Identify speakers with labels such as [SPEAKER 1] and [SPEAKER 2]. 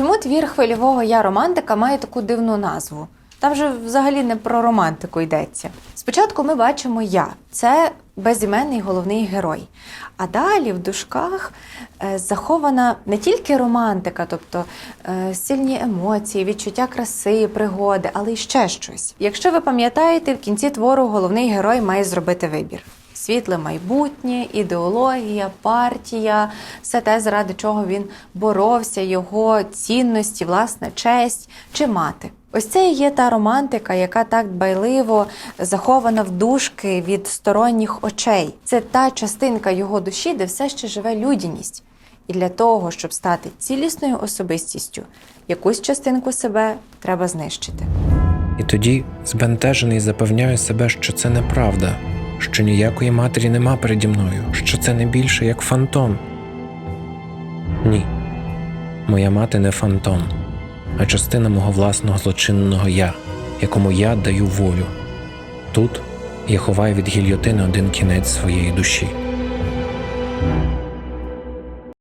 [SPEAKER 1] Чому твір хвильового я романтика має таку дивну назву? Там же взагалі не про романтику йдеться. Спочатку ми бачимо я це безіменний головний герой. А далі в дужках е, захована не тільки романтика, тобто е, сильні емоції, відчуття краси, пригоди, але й ще щось. Якщо ви пам'ятаєте, в кінці твору головний герой має зробити вибір. Світле майбутнє, ідеологія, партія, все те, заради чого він боровся, його цінності, власне, честь чи мати. Ось це і є та романтика, яка так дбайливо захована в дужки від сторонніх очей. Це та частинка його душі, де все ще живе людяність. І для того, щоб стати цілісною особистістю, якусь частинку себе треба знищити.
[SPEAKER 2] І тоді, збентежений, запевняю себе, що це неправда, що ніякої матері нема переді мною, що це не більше як фантом. Ні, моя мати не фантом, а частина мого власного злочинного я, якому я даю волю. Тут я ховаю від гільйотини один кінець своєї душі.